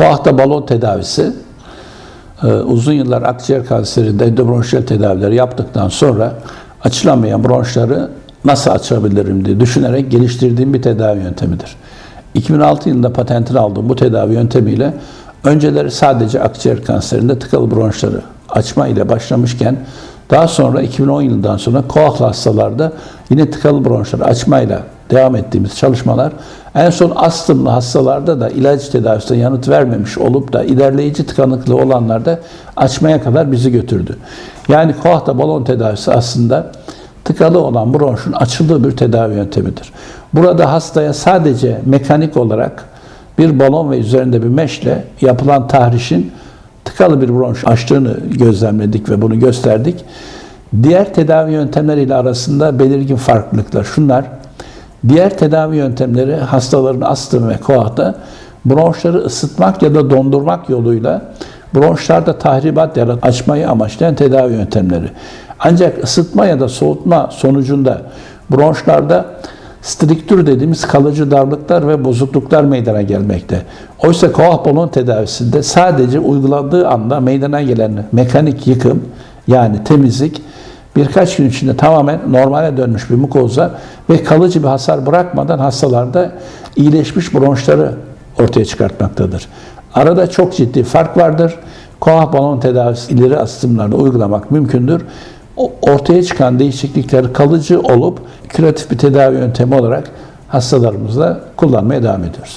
Koahta balon tedavisi e, uzun yıllar akciğer kanserinde endobronşiyel tedavileri yaptıktan sonra açılamayan bronşları nasıl açabilirim diye düşünerek geliştirdiğim bir tedavi yöntemidir. 2006 yılında patentini aldığım bu tedavi yöntemiyle önceleri sadece akciğer kanserinde tıkalı bronşları açma ile başlamışken daha sonra 2010 yılından sonra koahlı hastalarda yine tıkalı bronşları açmayla devam ettiğimiz çalışmalar en son astımlı hastalarda da ilaç tedavisine yanıt vermemiş olup da ilerleyici tıkanıklığı olanlarda açmaya kadar bizi götürdü. Yani koahta balon tedavisi aslında tıkalı olan bronşun açıldığı bir tedavi yöntemidir. Burada hastaya sadece mekanik olarak bir balon ve üzerinde bir meşle yapılan tahrişin tıkalı bir bronş açtığını gözlemledik ve bunu gösterdik. Diğer tedavi yöntemleriyle arasında belirgin farklılıklar şunlar. Diğer tedavi yöntemleri hastaların astım ve koahta bronşları ısıtmak ya da dondurmak yoluyla bronşlarda tahribat ya da açmayı amaçlayan tedavi yöntemleri. Ancak ısıtma ya da soğutma sonucunda bronşlarda striktür dediğimiz kalıcı darlıklar ve bozukluklar meydana gelmekte. Oysa koah balon tedavisinde sadece uygulandığı anda meydana gelen mekanik yıkım yani temizlik birkaç gün içinde tamamen normale dönmüş bir mukoza ve kalıcı bir hasar bırakmadan hastalarda iyileşmiş bronşları ortaya çıkartmaktadır. Arada çok ciddi fark vardır. Koah balon tedavisi ileri astımlarda uygulamak mümkündür. Ortaya çıkan değişiklikler kalıcı olup küratif bir tedavi yöntemi olarak hastalarımızda kullanmaya devam ediyoruz.